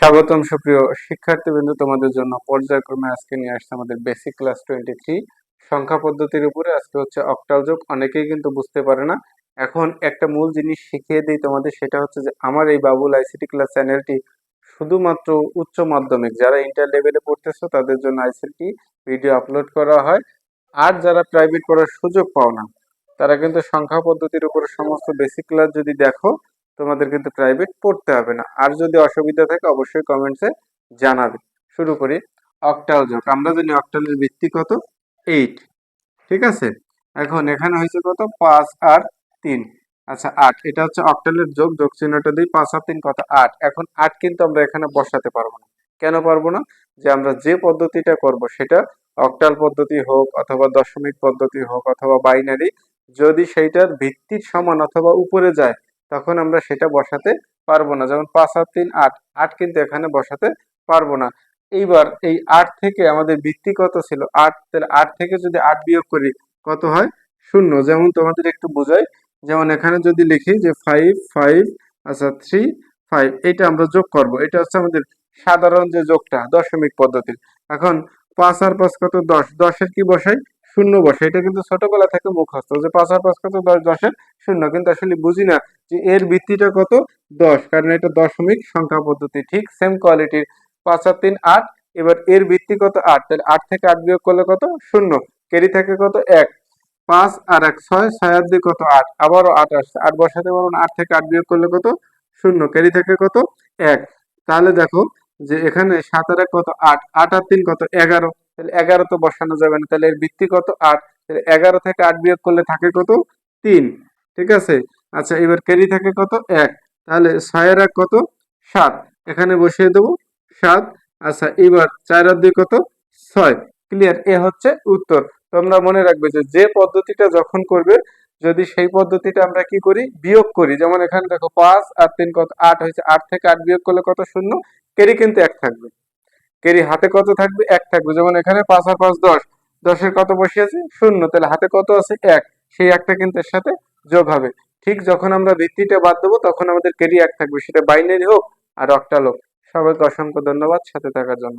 স্বাগতম সুপ্রিয় শিক্ষার্থীবৃন্দ, তোমাদের জন্য পর্যায়ক্রমে আজকে নিয়ে আসছে আমাদের বেসিক ক্লাস টোয়েন্টি থ্রি সংখ্যা পদ্ধতির উপরে আজকে হচ্ছে অক্টাল যোগ, অনেকেই কিন্তু বুঝতে পারে না। এখন একটা মূল জিনিস শিখিয়ে দিই তোমাদের, সেটা হচ্ছে যে আমার এই বাবুল আইসিটি ক্লাস চ্যানেলটি শুধুমাত্র উচ্চ মাধ্যমিক, যারা ইন্টার লেভেলে পড়তেছো, তাদের জন্য আইসিটি ভিডিও আপলোড করা হয়। আর যারা প্রাইভেট পড়ার সুযোগ পাও না, তারা কিন্তু সংখ্যা পদ্ধতির উপরে সমস্ত বেসিক ক্লাস যদি দেখো তোমাদের কিন্তু প্রাইভেট পড়তে হবে না। আর যদি অসুবিধা থাকে, অবশ্যই কমেন্টসে জানাবে। শুরু করি। অক্টাল যোগ আমরা জানি অক্টালের ভিত্তি কত? এইট ঠিক আছে? এখন এখানে হয়েছে কত? পাঁচ আর তিন। আচ্ছা আট। এটা হচ্ছে অক্টালের যোগ যোগ চিহ্নটা দিই পাঁচ আর তিন কত? আট। এখন আট কিন্তু আমরা এখানে বসাতে পারব না। কেন পারব না? যে আমরা যে পদ্ধতিটা করব, সেটা অক্টাল পদ্ধতি হোক, অথবা দশমিক পদ্ধতি হোক, অথবা বাইনারি যদি সেইটার ভিত্তির সমান অথবা উপরে যায় তখন আমরা সেটা বসাতে পারব না। যেমন পাঁচ আর তিন, আট আট কিন্তু এখানে বসাতে পারব না। এইবার এই আট থেকে আমাদের ভিত্তি কত ছিল? আট, তাহলে আট থেকে যদি আট বিয়োগ করি, কত হয়? শূন্য। যেমন তোমাদের একটু বোঝাই, যেমন এখানে যদি লিখি যে ফাইভ ফাইভ আচ্ছা থ্রি ফাইভ এটা আমরা যোগ করব। এটা হচ্ছে আমাদের সাধারণ যে যোগটা, দশমিক পদ্ধতির। এখন পাঁচ আর পাঁচ কত? দশ। দশের কি বসাই? শূন্য বসে। এটা কিন্তু ছোটবেলা থেকে মুখস্থ যে পাঁচ আর পাঁচ কত? দশ, দশের শূন্য। কিন্তু আসলে বুঝি না যে এর ভিত্তিটা কত? দশ। কারণ এটা দশমিক সংখ্যা পদ্ধতি। ঠিক সেম কোয়ালিটির পাঁচ আর তিন আট। এবার এর ভিত্তি কত? আট। তাহলে আট থেকে আট বিয়োগ করলে কত? শূন্য। কেরি থাকে কত? এক। পাঁচ আর এক ছয়। ছয় আর দুই কত? আট। আবারও আট আসছে। আট বসাতে পারব আট থেকে আট বিয়োগ করলে কত? শূন্য। কেরি থেকে কত? এক। তাহলে দেখো যে এখানে সাত আর এক কত? আট। আট আর তিন কত? এগারো। তাহলে এগারো তো বসানো যাবে না, তাহলে এর ভিত্তি কত? আট। তাহলে এগারো থেকে আট বিয়োগ করলে থাকে কত? তিন। ঠিক আছে? আচ্ছা এবার ক্যারি থাকে কত? এক। তাহলে ছয়ের এক কত? সাত। এখানে বসিয়ে দেবো। সাত। আচ্ছা এবার চার আর দুই কত? ছয়। ক্লিয়ার? এ হচ্ছে উত্তর। তোমরা মনে রাখবে যে যে পদ্ধতিটা যখন করবে, যদি সেই পদ্ধতিটা আমরা কি করি? বিয়োগ করি। যেমন এখানে দেখো পাঁচ আর তিন কত? আট হয়েছে। আট থেকে আট বিয়োগ করলে কত? শূন্য। কেরি কিন্তু এক থাকবে। কেরি হাতে কত থাকবে? এক থাকবে। যেমন এখানে পাঁচ আর পাঁচ দশ। দশের কত বসিয়েছে? শূন্য। তাহলে হাতে কত আছে? এক। সেই একটা কিন্তু এর সাথে যোগ হবে। ঠিক যখন আমরা ভিত্তিটা বাদ দেবো, তখন আমাদের কেরি এক থাকবে। সেটা বাইনারি হোক আর অক্টাল হোক সবাইকে অসংখ্য ধন্যবাদ সাথে থাকার জন্য।